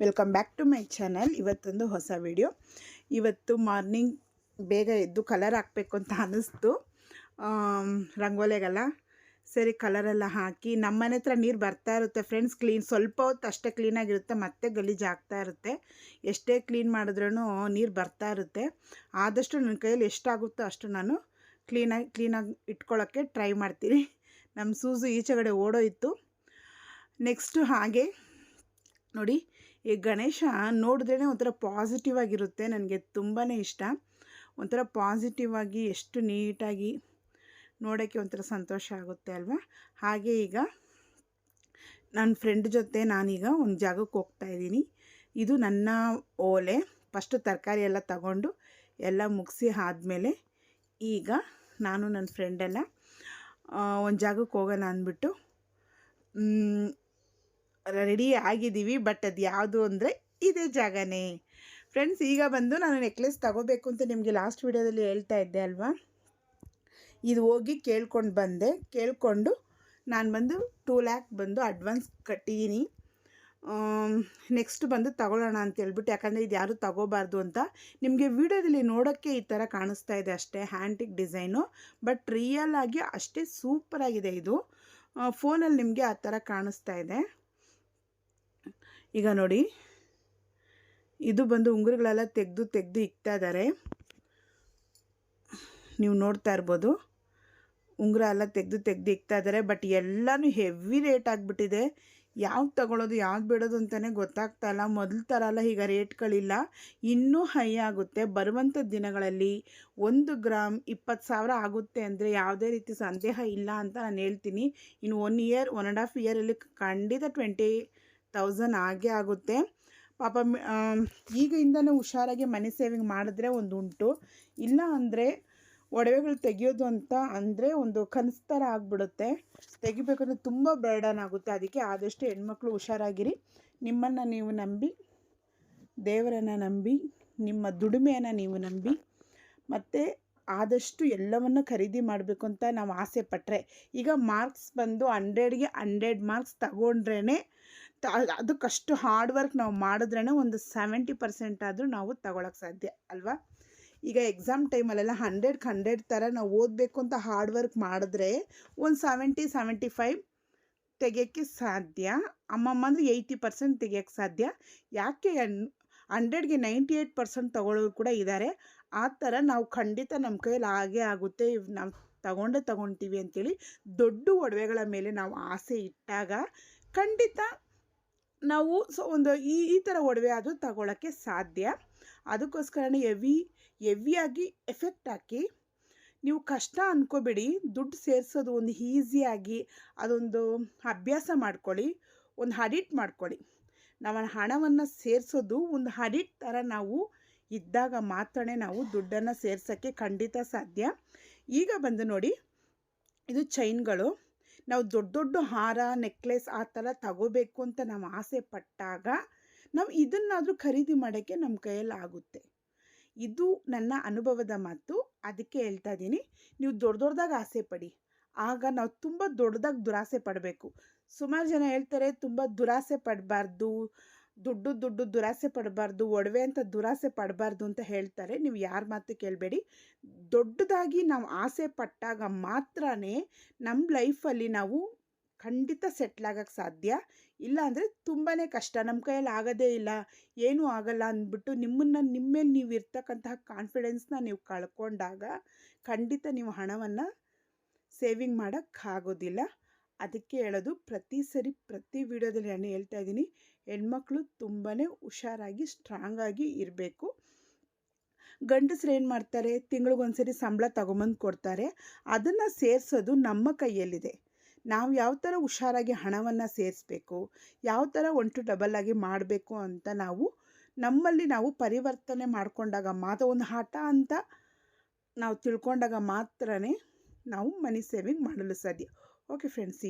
Welcome back to my channel ಇವತ್ತೊಂದು ಹೊಸ video ಇವತ್ತು ಮಾರ್ನಿಂಗ್ ಬೇಗ ಎದ್ದು ಕಲರ್ ಹಾಕಬೇಕು ಅಂತ ಅನ್ನಿಸ್ತು ರಂಗೋಲೆಗೆಲ್ಲ ಸರಿ ಕಲರೆಲ್ಲ ಹಾಕಿ ನಮ್ಮ ಮನೆ ಹತ್ರ ನೀರು ಬರ್ತಾ ಇರುತ್ತೆ ಫ್ರೆಂಡ್ಸ್ ಕ್ಲೀನ್ ಸ್ವಲ್ಪ ಹೊತ್ತು ಅಷ್ಟೇ ಕ್ಲೀನಾಗಿರುತ್ತೆ ಮತ್ತೆ ಗಲೀಜು ಆಗ್ತಾ ಇರುತ್ತೆ. ಎಷ್ಟೇ ಕ್ಲೀನ್ ಮಾಡಿದ್ರೂ ನೀರು ಬರ್ತಾ ಇರುತ್ತೆ. ಆದಷ್ಟು ನನ್ನ ಕೈಯಲ್ಲಿ ಎಷ್ಟಾಗುತ್ತೋ ಅಷ್ಟು ನಾನು ಕ್ಲೀನಾಗಿ ಕ್ಲೀನಾಗಿ ಇಟ್ಕೊಳ್ಳೋಕ್ಕೆ ಟ್ರೈ ಮಾಡ್ತೀನಿ. ನಮ್ಮ ಸೂಸು ಈಚೆಗಡೆ ಓಡೋಯಿತು. ನೆಕ್ಸ್ಟು ಹಾಗೆ ನೋಡಿ ಈ ಗಣೇಶ ನೋಡಿದ್ರೇ ಒಂಥರ ಪಾಸಿಟಿವ್ ಆಗಿರುತ್ತೆ, ನನಗೆ ತುಂಬಾ ಇಷ್ಟ. ಒಂಥರ ಪಾಸಿಟಿವ್ ಆಗಿ ಎಷ್ಟು ನೀಟಾಗಿ ನೋಡೋಕ್ಕೆ ಒಂಥರ ಸಂತೋಷ ಆಗುತ್ತೆ ಅಲ್ವಾ? ಹಾಗೆ ಈಗ ನನ್ನ ಫ್ರೆಂಡ್ ಜೊತೆ ನಾನೀಗ ಒಂದು ಜಾಗಕ್ಕೆ ಹೋಗ್ತಾ ಇದ್ದೀನಿ. ಇದು ನನ್ನ ಓಲೆ. ಫಸ್ಟು ತರಕಾರಿ ಎಲ್ಲ ತಗೊಂಡು ಎಲ್ಲ ಮುಗಿಸಿ ಆದಮೇಲೆ ಈಗ ನಾನು ನನ್ನ ಫ್ರೆಂಡೆಲ್ಲ ಒಂದು ಜಾಗಕ್ಕೆ ಹೋಗೋಣ ಅಂದ್ಬಿಟ್ಟು ರೆಡಿ ಆಗಿದ್ದೀವಿ ಬಟ್ ಅದು ಯಾವುದು ಅಂದರೆ ಇದೇ ಜಾಗನೇ. ಫ್ರೆಂಡ್ಸ್ ಈಗ ಬಂದು ನಾನು ನೆಕ್ಲೆಸ್ ತಗೋಬೇಕು ಅಂತ ನಿಮಗೆ ಲಾಸ್ಟ್ ವೀಡಿಯೋದಲ್ಲಿ ಹೇಳ್ತಾ ಇದ್ದೆ ಅಲ್ವಾ? ಇದು ಹೋಗಿ ಕೇಳ್ಕೊಂಡು ಬಂದೆ. ಕೇಳಿಕೊಂಡು ನಾನು ಬಂದು ಟೂ ಲ್ಯಾಕ್ ಬಂದು ಅಡ್ವಾನ್ಸ್ ಕಟ್ಟಿದ್ದೀನಿ ನೆಕ್ಸ್ಟ್ ಬಂದು ತಗೊಳ್ಳೋಣ ಅಂತ ಹೇಳ್ಬಿಟ್ಟು, ಯಾಕಂದರೆ ಇದು ಯಾರೂ ತಗೋಬಾರ್ದು ಅಂತ ನಿಮಗೆ ವಿಡಿಯೋದಲ್ಲಿ ನೋಡೋಕ್ಕೆ ಈ ಥರ ಕಾಣಿಸ್ತಾ ಇದೆ ಅಷ್ಟೇ ಹ್ಯಾಂಟಿಕ್ ಡಿಸೈನು ಬಟ್ ರಿಯಲ್ ಆಗಿ ಅಷ್ಟೇ ಸೂಪರಾಗಿದೆ ಇದು. ಫೋನಲ್ಲಿ ನಿಮಗೆ ಆ ಥರ ಕಾಣಿಸ್ತಾ ಇದೆ. ಈಗ ನೋಡಿ. ಇದು ಬಂದು ಉಂಗುರಗಳೆಲ್ಲ ತೆಗೆದು ತೆಗೆದು ಇಕ್ತಾ ಇದ್ದಾರೆ. ನೀವು ನೋಡ್ತಾ ಇರ್ಬೋದು. ಉಂಗುರ ಎಲ್ಲ ತೆಗೆದು ತೆಗೆದು ಇಕ್ತಾ ಇದ್ದಾರೆ. ಬಟ್ ಎಲ್ಲನೂ ಹೆವಿ ರೇಟ್ ಆಗಿಬಿಟ್ಟಿದೆ. ಯಾವ್ದು ತಗೊಳ್ಳೋದು ಯಾವ್ದು ಬಿಡೋದು ಅಂತಲೇ ಗೊತ್ತಾಗ್ತಾ ಇಲ್ಲ. ಮೊದಲ ಥರ ಎಲ್ಲ ಈಗ ರೇಟ್ಗಳಿಲ್ಲ ಇನ್ನೂ ಹೈ ಆಗುತ್ತೆ. ಬರುವಂಥ ದಿನಗಳಲ್ಲಿ ಒಂದು ಗ್ರಾಮ್ ಇಪ್ಪತ್ತು ಸಾವಿರ ಆಗುತ್ತೆ ಅಂದರೆ ಯಾವುದೇ ರೀತಿ ಸಂದೇಹ ಇಲ್ಲ ಅಂತ ನಾನು ಹೇಳ್ತೀನಿ. ಇನ್ನು one year one and half ಇಯರಲ್ಲಿ ಖಂಡಿತ ಟ್ವೆಂಟಿ ತೌಸಂಡ್ ಆಗೇ ಆಗುತ್ತೆ. ಪಾಪ ಈಗಿಂದನೇ ಹುಷಾರಾಗಿ ಮನಿ ಸೇವಿಂಗ್ ಮಾಡಿದ್ರೆ ಒಂದು ಉಂಟು. ಇಲ್ಲ ಅಂದರೆ ಒಡವೆಗಳು ತೆಗೆಯೋದು ಅಂತ ಅಂದರೆ ಒಂದು ಕನಸು ಥರ ಆಗಿಬಿಡುತ್ತೆ. ತೆಗಿಬೇಕಂದ್ರೆ ತುಂಬ ಬರ್ಡನ್ ಆಗುತ್ತೆ. ಅದಕ್ಕೆ ಆದಷ್ಟು ಹೆಣ್ಮಕ್ಳು ಹುಷಾರಾಗಿರಿ. ನಿಮ್ಮನ್ನು ನೀವು ನಂಬಿ, ದೇವರನ್ನು ನಂಬಿ, ನಿಮ್ಮ ದುಡಿಮೆಯನ್ನು ನೀವು ನಂಬಿ, ಮತ್ತು ಆದಷ್ಟು ಎಲ್ಲವನ್ನು ಖರೀದಿ ಮಾಡಬೇಕು ಅಂತ ನಾವು ಆಸೆ ಪಟ್ಟರೆ ಈಗ ಮಾರ್ಕ್ಸ್ ಬಂದು ಹಂಡ್ರೆಡ್ಗೆ ಹಂಡ್ರೆಡ್ ಮಾರ್ಕ್ಸ್ ತಗೊಂಡ್ರೇ ಅದಕ್ಕಷ್ಟು ಹಾರ್ಡ್ ವರ್ಕ್ ನಾವು ಮಾಡಿದ್ರೇ ಒಂದು ಸೆವೆಂಟಿ ಪರ್ಸೆಂಟ್ ಆದರೂ ನಾವು ತಗೊಳಕ್ಕೆ ಸಾಧ್ಯ, ಅಲ್ವಾ? ಈಗ ಎಕ್ಸಾಮ್ ಟೈಮಲ್ಲೆಲ್ಲ ಹಂಡ್ರೆಡ್ಗೆ ಹಂಡ್ರೆಡ್ ಥರ ನಾವು ಓದಬೇಕು ಅಂತ ಹಾರ್ಡ್ ವರ್ಕ್ ಮಾಡಿದ್ರೆ ಒಂದು ಸೆವೆಂಟಿ ಸೆವೆಂಟಿ ಫೈವ್ ತೆಗೆಯೋಕ್ಕೆ ಸಾಧ್ಯ ಅಮ್ಮಮ್ಮ ಅಂದರೆ ಏಯ್ಟಿ ಪರ್ಸೆಂಟ್ ತೆಗಿಯೋಕ್ಕೆ ಸಾಧ್ಯ. ಯಾಕೆ ಹಂಡ್ರೆಡ್ಗೆ ನೈಂಟಿ ಏಯ್ಟ್ ಪರ್ಸೆಂಟ್ ತಗೊಳ್ಳೋರು ಕೂಡ ಇದ್ದಾರೆ ಆ ಥರ ನಾವು ಖಂಡಿತ ನಮ್ಮ ಕೈಯಲ್ಲಿ ಆಗೇ ಆಗುತ್ತೆ. ನಾವು ತಗೊಂಡೇ ತಗೊತೀವಿ ಅಂತೇಳಿ ದೊಡ್ಡ ಒಡವೆಗಳ ಮೇಲೆ ನಾವು ಆಸೆ ಇಟ್ಟಾಗ ಖಂಡಿತ ನಾವು ಸೊ ಒಂದು ಈ ಈ ಥರ ಒಡವೆ ಅದು ತಗೊಳ್ಳೋಕ್ಕೆ ಸಾಧ್ಯ. ಅದಕ್ಕೋಸ್ಕರನೇ ಎವಿ ಎವಿಯಾಗಿ ಎಫೆಕ್ಟ್ ಹಾಕಿ. ನೀವು ಕಷ್ಟ ಅಂದ್ಕೋಬೇಡಿ ದುಡ್ಡು ಸೇರಿಸೋದು ಒಂದು ಈಸಿಯಾಗಿ ಅದೊಂದು ಅಭ್ಯಾಸ ಮಾಡ್ಕೊಳ್ಳಿ. ಒಂದು ಹಡಿಟ್ ಮಾಡ್ಕೊಳ್ಳಿ. ನಾವು ಹಣವನ್ನು ಸೇರಿಸೋದು ಒಂದು ಹಡಿಟ್ ಥರ ನಾವು ಇದ್ದಾಗ ಮಾತ್ರ ನಾವು ದುಡ್ಡನ್ನು ಸೇರ್ಸೋಕ್ಕೆ ಖಂಡಿತ ಸಾಧ್ಯ. ಈಗ ಬಂದು ನೋಡಿ. ಇದು ಚೈನ್ಗಳು. ನಾವು ದೊಡ್ಡ ದೊಡ್ಡ ಹಾರ ನೆಕ್ಲೆಸ್ ಆ ಥರ ತಗೋಬೇಕು ಅಂತ ನಾವು ಆಸೆ ಪಟ್ಟಾಗ ನಾವು ಇದನ್ನಾದರೂ ಖರೀದಿ ಮಾಡೋಕ್ಕೆ ನಮ್ಮ ಕೈಯಲ್ಲಿ ಆಗುತ್ತೆ. ಇದು ನನ್ನ ಅನುಭವದ ಮಾತು. ಅದಕ್ಕೆ ಹೇಳ್ತಾ ಇದ್ದೀನಿ, ನೀವು ದೊಡ್ಡ ದೊಡ್ಡದಾಗಿ ಆಸೆ ಪಡಿ. ಆಗ ನಾವು ತುಂಬ ದೊಡ್ಡದಾಗಿ ದುರಾಸೆ ಪಡಬೇಕು. ಸುಮಾರು ಜನ ಹೇಳ್ತಾರೆ, ತುಂಬ ದುರಾಸೆ ಪಡಬಾರ್ದು. ದುಡ್ಡು ದುಡ್ಡು ದುರಾಸೆ ಪಡಬಾರ್ದು, ಒಡವೆ ಅಂತ ದುರಾಸೆ ಪಡಬಾರ್ದು ಅಂತ ಹೇಳ್ತಾರೆ. ನೀವು ಯಾರ ಮಾತು ಕೇಳಬೇಡಿ. ದೊಡ್ಡದಾಗಿ ನಾವು ಆಸೆ ಪಟ್ಟಾಗ ಮಾತ್ರನೇ ನಮ್ಮ ಲೈಫಲ್ಲಿ ನಾವು ಖಂಡಿತ ಸೆಟ್ಲ್ ಆಗೋಕ್ಕೆ ಸಾಧ್ಯ. ಇಲ್ಲ ಅಂದರೆ ತುಂಬಾ ಕಷ್ಟ. ನಮ್ಮ ಕೈಯಲ್ಲಿ ಆಗೋದೇ ಇಲ್ಲ. ಏನೂ ಆಗಲ್ಲ ಅಂದ್ಬಿಟ್ಟು ನಿಮ್ಮನ್ನು ನಿಮ್ಮ ಮೇಲೆ ನೀವು ಇರ್ತಕ್ಕಂತಹ ಕಾನ್ಫಿಡೆನ್ಸ್ನ ನೀವು ಕಳ್ಕೊಂಡಾಗ ಖಂಡಿತ ನೀವು ಹಣವನ್ನು ಸೇವಿಂಗ್ ಮಾಡೋಕ್ಕಾಗೋದಿಲ್ಲ ಅದಕ್ಕೆ ಹೇಳೋದು ಪ್ರತಿ ಸರಿ ಪ್ರತಿ ವಿಡಿಯೋದಲ್ಲಿ ನಾನು ಹೇಳ್ತಾ ಇದ್ದೀನಿ, ಹೆಣ್ಮಕ್ಳು ತುಂಬಾ ಹುಷಾರಾಗಿ ಸ್ಟ್ರಾಂಗಾಗಿ ಇರಬೇಕು. ಗಂಡಸ್ರು ಏನು ಮಾಡ್ತಾರೆ ತಿಂಗಳಿಗೊಂದ್ಸರಿ ಸಂಬಳ ತಗೊಂಬಂದು ಕೊಡ್ತಾರೆ, ಅದನ್ನು ಸೇರಿಸೋದು ನಮ್ಮ ಕೈಯಲ್ಲಿದೆ. ನಾವು ಯಾವ ಥರ ಹುಷಾರಾಗಿ ಹಣವನ್ನು ಸೇರಿಸ್ಬೇಕು, ಯಾವ ಥರ ಒನ್ ಟು ಡಬಲ್ ಆಗಿ ಮಾಡಬೇಕು ಅಂತ ನಾವು, ನಮ್ಮಲ್ಲಿ ನಾವು ಪರಿವರ್ತನೆ ಮಾಡಿಕೊಂಡಾಗ ಮಾತ್ರ, ಒಂದು ಹಠ ಅಂತ ನಾವು ತಿಳ್ಕೊಂಡಾಗ ಮಾತ್ರನೇ ನಾವು ಮನಿ ಸೇವಿಂಗ್ ಮಾಡಲು ಸಾಧ್ಯ. Okay friends you